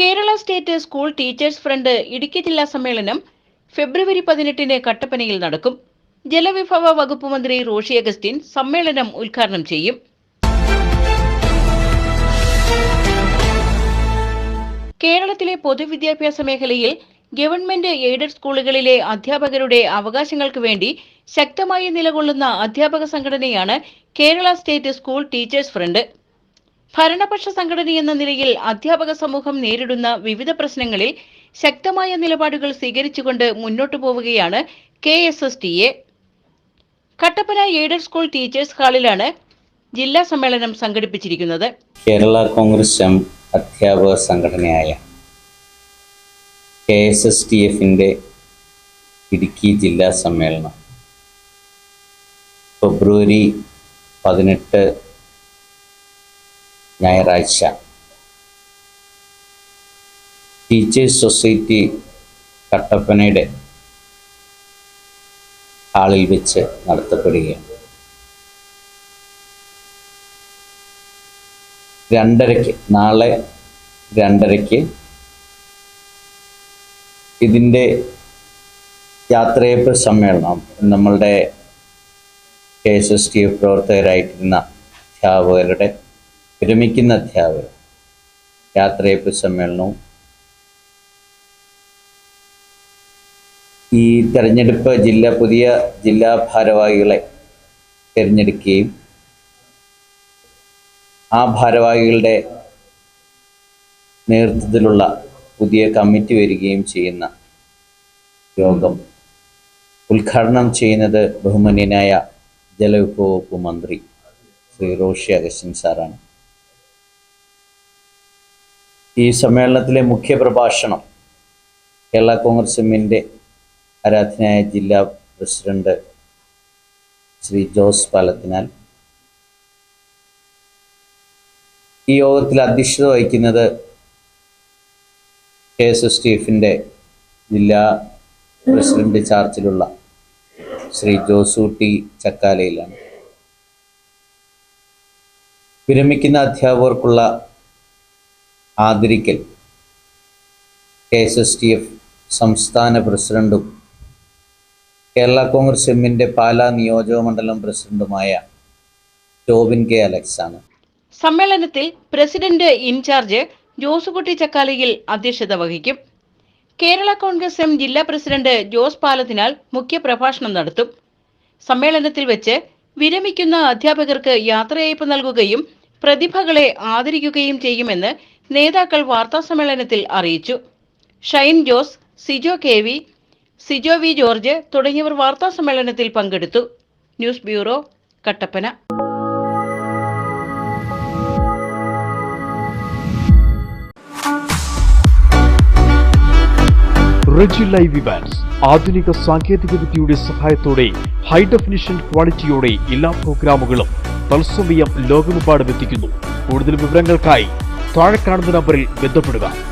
Kerala state school teachers front Idukki ജില്ലാ സമ്മേളനം ഫെബ്രുവരി പതിനെട്ടിന് കട്ടപ്പനയിൽ നടക്കും. ജലവിഭവ വകുപ്പ് മന്ത്രി റോഷി അഗസ്റ്റിൻ സമ്മേളനം ഉദ്ഘാടനം ചെയ്യും. കേരളത്തിലെ പൊതുവിദ്യാഭ്യാസ മേഖലയിൽ ഗവൺമെന്റ് എയ്ഡഡ് സ്കൂളുകളിലെ അധ്യാപകരുടെ അവകാശങ്ങൾക്ക് വേണ്ടി ശക്തമായി നിലകൊള്ളുന്ന അധ്യാപക സംഘടനയാണ് Kerala state school teachers front. ഭരണപക്ഷ സംഘടനയെന്ന നിലയിൽ അധ്യാപക സമൂഹം നേരിടുന്ന വിവിധ പ്രശ്നങ്ങളിൽ ശക്തമായ നിലപാടുകൾ സ്വീകരിച്ചുകൊണ്ട് മുന്നോട്ടു പോവുകയാണ് K S S T A. Kattappana aided school teachers ഹാളിലാണ് ജില്ലാ സമ്മേളനം സംഘടിപ്പിച്ചിരിക്കുന്നത്. കേരള കോൺഗ്രസ് എം അധ്യാപക സംഘടനയായ കെ എസ് എസ് ടി എഫിന്റെ ഇടുക്കി ജില്ലാ സമ്മേളനം ഫെബ്രുവരി പതിനെട്ട് ഞായറാഴ്ച. ടീച്ചേഴ്സ് സൊസൈറ്റി കട്ടപ്പനയുടെ ഹാളിൽ വെച്ച് നടത്തപ്പെടുകയാണ്. രണ്ടരയ്ക്ക് നാളെ രണ്ടരയ്ക്ക് ഇതിന്റെ യാത്രയപ്പ് സമ്മേളനം. നമ്മളുടെ K S S T F പ്രവർത്തകരായിട്ടിരുന്ന അധ്യാപകരുടെ വിരമിക്കുന്ന അധ്യാപകർ യാത്രയപ്പ് സമ്മേളനവും ഈ തെരഞ്ഞെടുപ്പ് ജില്ല പുതിയ ജില്ലാ ഭാരവാഹികളെ തിരഞ്ഞെടുക്കുകയും ആ ഭാരവാഹികളുടെ നേതൃത്വത്തിലുള്ള പുതിയ കമ്മിറ്റി വരികയും ചെയ്യുന്ന യോഗം ഉദ്ഘാടനം ചെയ്യുന്നത് ബഹുമാന്യനായ ജലവിഭവ വകുപ്പ് മന്ത്രി ശ്രീ റോഷി അഗസ്റ്റിൻ സാറാണ്. ഈ സമ്മേളനത്തിലെ മുഖ്യ പ്രഭാഷണം കേരള കോൺഗ്രസ് എമ്മിന്റെ ആരാധനയായ ജില്ലാ പ്രസിഡന്റ് ശ്രീ ജോസ് പാലത്തിനാൽ. ഈ യോഗത്തിൽ അധ്യക്ഷത വഹിക്കുന്നത് കെ എസ് എസ് ടി ജില്ലാ പ്രസിഡന്റ് ചാർജിലുള്ള ശ്രീ ജോസൂട്ടി ചക്കാലയിലാണ്. വിരമിക്കുന്ന അധ്യാപകർക്കുള്ള ആദരിക്കൽ. K S S T F സംസ്ഥാന പ്രസിഡന്റും കേരള കോൺഗ്രസ് എമ്മിന്റെ പാലാ നിയോജക മണ്ഡലം പ്രസിഡന്റുമായ ടോബിൻ കെ അലക്സ് ആണ് സമ്മേളനത്തിൽ പ്രസിഡന്റ് ഇൻചാർജ് ജോസുകുട്ടി ചക്കാലയിൽ അധ്യക്ഷത വഹിക്കും. കേരള കോൺഗ്രസ് എം ജില്ലാ പ്രസിഡന്റ് ജോസ് പാലത്തിനാൽ മുഖ്യപ്രഭാഷണം നടത്തും. സമ്മേളനത്തിൽ വെച്ച് വിരമിക്കുന്ന അധ്യാപകർക്ക് യാത്രയയപ്പ് നൽകുകയും പ്രതിഭകളെ ആദരിക്കുകയും ചെയ്യുമെന്ന് നേതാക്കൾ വാർത്താസമ്മേളനത്തിൽ അറിയിച്ചു. Shine Jose Sijo K V Sijo V George തുടങ്ങിയവർ വാർത്താസമ്മേളനത്തിൽ പങ്കെടുത്തു. News bureau Kattappana. Reji live Evans ആധുനിക സാങ്കേതികവിദ്യയുടെ സഹായത്തോടെ ഹൈ ഡെഫിനിഷൻ ക്വാളിറ്റിയോടെ എല്ലാ പ്രോഗ്രാമുകളും തത്സമയം ലോകമെമ്പാടും എത്തിക്കുന്നു. കൂടുതൽ വിവരങ്ങൾക്കായി താഴെ കാണുന്ന നമ്പറിൽ ബന്ധപ്പെടുക.